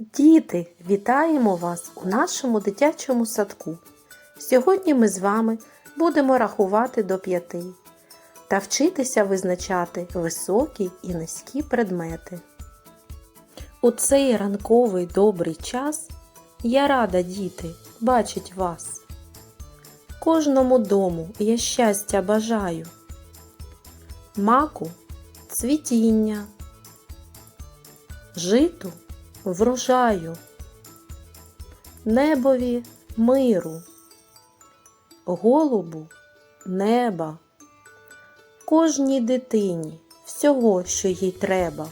Діти, вітаємо вас у нашому дитячому садку. Сьогодні ми з вами будемо рахувати до п'яти та вчитися визначати високі і низькі предмети. У цей ранковий добрий час я рада, діти, бачить вас. Кожному дому я щастя бажаю, маку цвітіння, житу врожаю, небові миру, голубу неба, кожній дитині всього, що їй треба.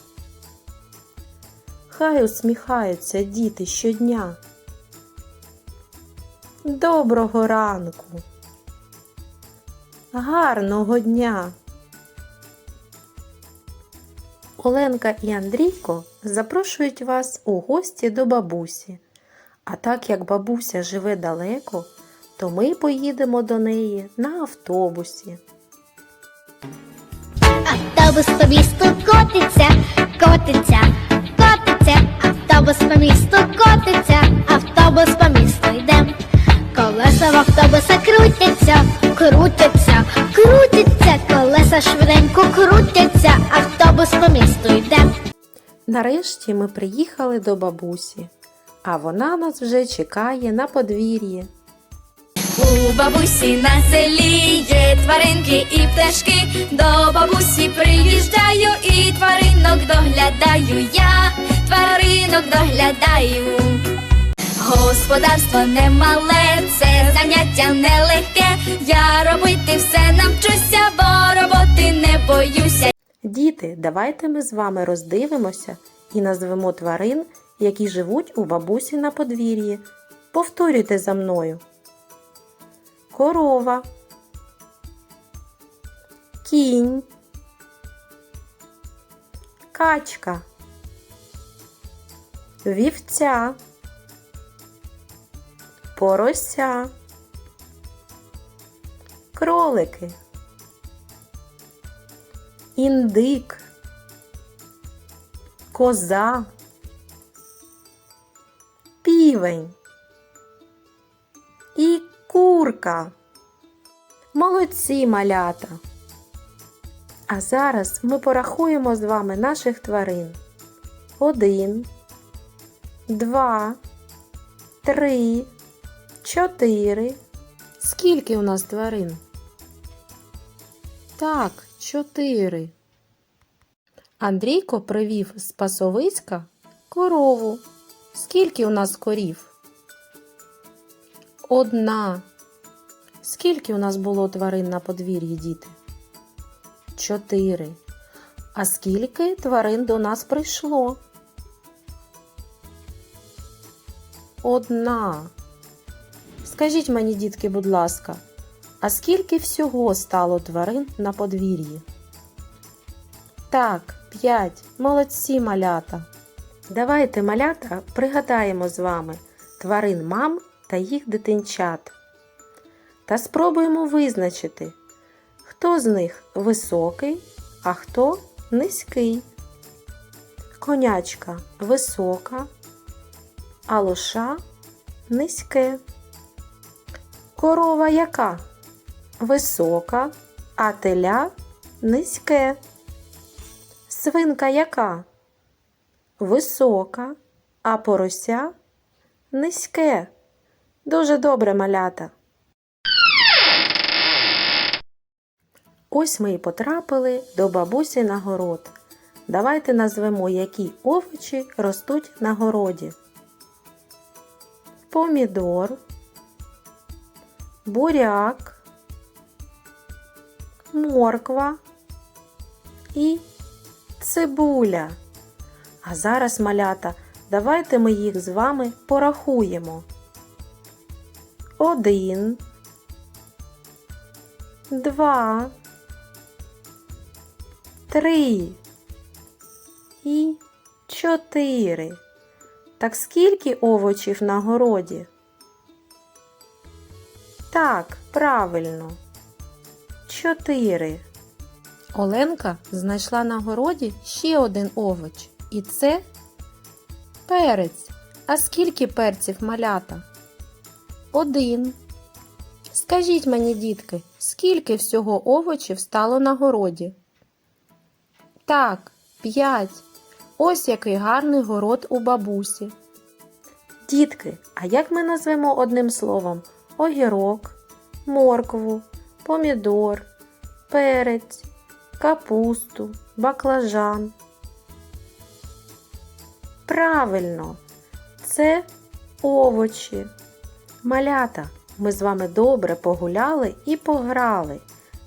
Хай усміхаються діти щодня. Доброго ранку, гарного дня! Оленка і Андрійко запрошують вас у гості до бабусі. А так як бабуся живе далеко, то ми поїдемо до неї на автобусі. Автобус по місту котиться, котиться, котиться, автобус по місту котиться, автобус по місту йде. Колеса в автобуса крутяться, крутяться, Нарешті ми приїхали до бабусі, а вона нас вже чекає на подвір'ї. У бабусі на селі є тваринки і пташки. До бабусі приїжджаю і тваринок доглядаю я, тваринок доглядаю. Господарство немале, це заняття нелегке. Я робити все навчуся, бо роботи не боюся. Діти, давайте ми з вами роздивимося і назвемо тварин, які живуть у бабусі на подвір'ї. Повторюйте за мною. Корова, кінь, качка, вівця, порося, кролики індик, коза, півень і курка. Молодці малята. А зараз ми порахуємо з вами наших тварин. Один, два, три, чотири. Скільки у нас тварин? Так, чотири. Андрійко привів з пасовиська корову. Скільки у нас корів? Одна. Скільки у нас було тварин на подвір'ї, діти? Чотири. А скільки тварин до нас прийшло? Одна. Скажіть мені, дітки, будь ласка, а скільки всього стало тварин на подвір'ї? Так, п'ять. Молодці малята. Давайте, малята, пригадаємо з вами тварин мам та їх дитинчат. Та спробуємо визначити, хто з них високий, а хто низький. Конячка висока, а лоша низьке. Корова яка? Висока, а теля низьке. Свинка яка? Висока, а порося низьке. Дуже добре малята. Ось ми і потрапили до бабусі на город. Давайте назвемо, які овочі ростуть на городі. Помідор, буряк, морква і цибуля. А зараз, малята, давайте ми їх з вами порахуємо. Один, два, три і чотири. Так скільки овочів на городі? Так, правильно. Чотири. Оленка знайшла на городі ще один овоч, і це перець. А скільки перців малята? Один. Скажіть мені, дітки, скільки всього овочів стало на городі? Так, п'ять. Ось який гарний город у бабусі. Дітки, а як ми назвемо одним словом огірок, моркву, помідор, перець, капусту, баклажан? Правильно, це овочі. Малята, ми з вами добре погуляли і пограли.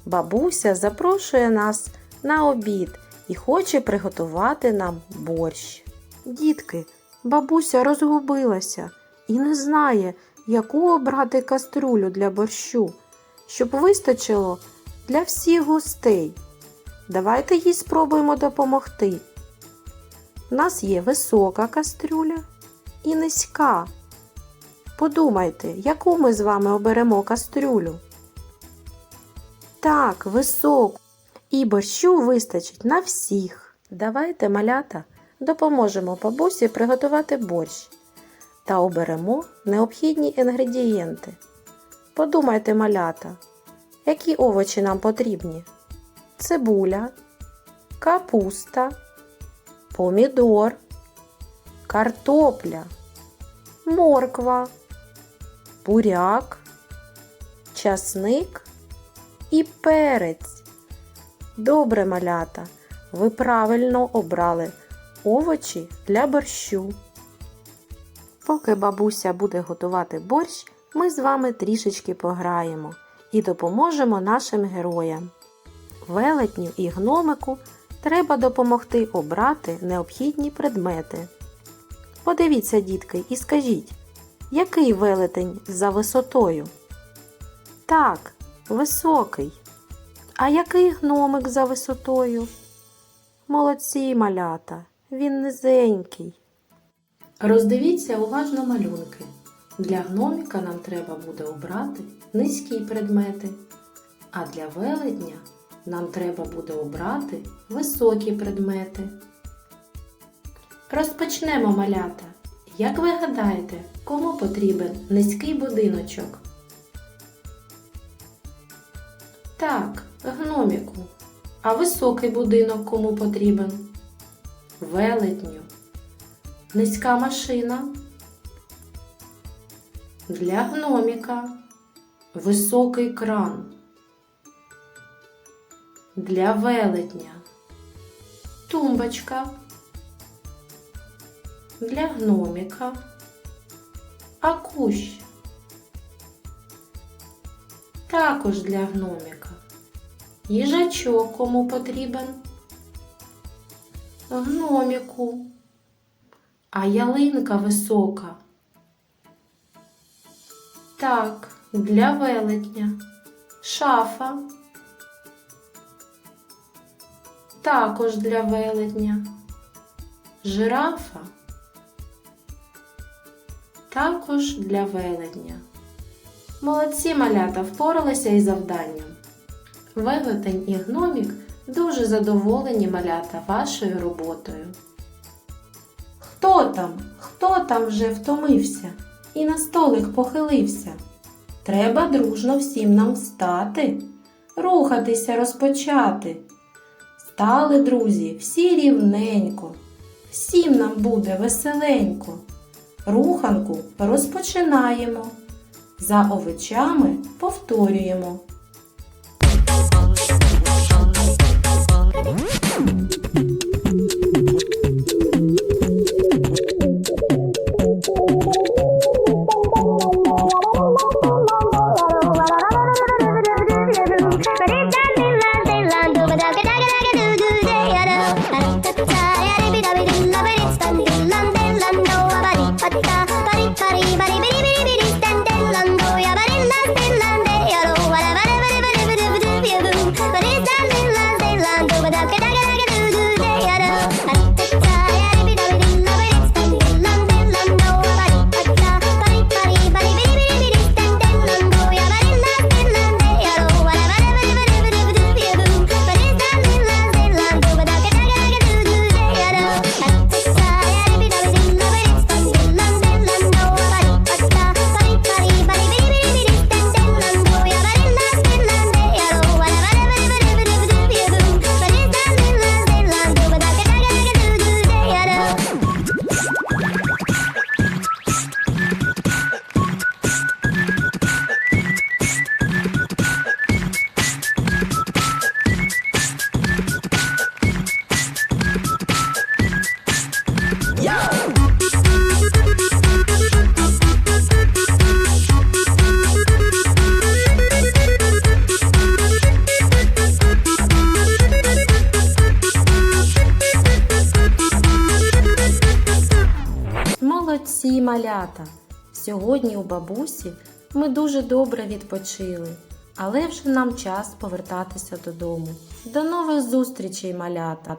Бабуся запрошує нас на обід і хоче приготувати нам борщ. Дітки, бабуся розгубилася і не знає, яку обрати каструлю для борщу, щоб вистачило для всіх гостей. Давайте їй спробуємо допомогти. У нас є висока кастрюля і низька. Подумайте, яку ми з вами оберемо кастрюлю? Так, високу. І борщу вистачить на всіх. Давайте, малята, допоможемо бабусі приготувати борщ та оберемо необхідні інгредієнти. Подумайте, малята, які овочі нам потрібні: цибуля, капуста, помідор, картопля, морква, буряк, часник і перець. Добре, малята, ви правильно обрали овочі для борщу. Поки бабуся буде готувати борщ, ми з вами трішечки пограємо і допоможемо нашим героям. Велетню і гномику треба допомогти обрати необхідні предмети. Подивіться, дітки, і скажіть, який велетень за висотою? Так, високий. А який гномик за висотою? Молодці малята, він низенький. Роздивіться уважно малюнки. Для гноміка нам треба буде обрати низькі предмети, а для велетня нам треба буде обрати високі предмети. Розпочнемо малята. Як ви гадаєте, кому потрібен низький будиночок? Так, гноміку. А високий будинок кому потрібен? Велетню. Низька машина. Для гноміка. Високий кран. Для велетня. Тумбочка. Для гноміка. А кущ. Також для гноміка. Їжачок кому потрібен? Гноміку. А ялинка висока. Так, для велетня. Шафа. Також для велетня. Жирафа. Також для велетня. Молодці малята впоралися із завданням. Велетень і гномік дуже задоволені малята вашою роботою. Хто там? Хто там вже втомився і на столик похилився? Треба дружно всім нам встати, рухатися розпочати. Стали, друзі, всі рівненько, всім нам буде веселенько. Руханку розпочинаємо. За овочами повторюємо. Малята! Сьогодні у бабусі ми дуже добре відпочили, але вже нам час повертатися додому. До нових зустрічей, малята!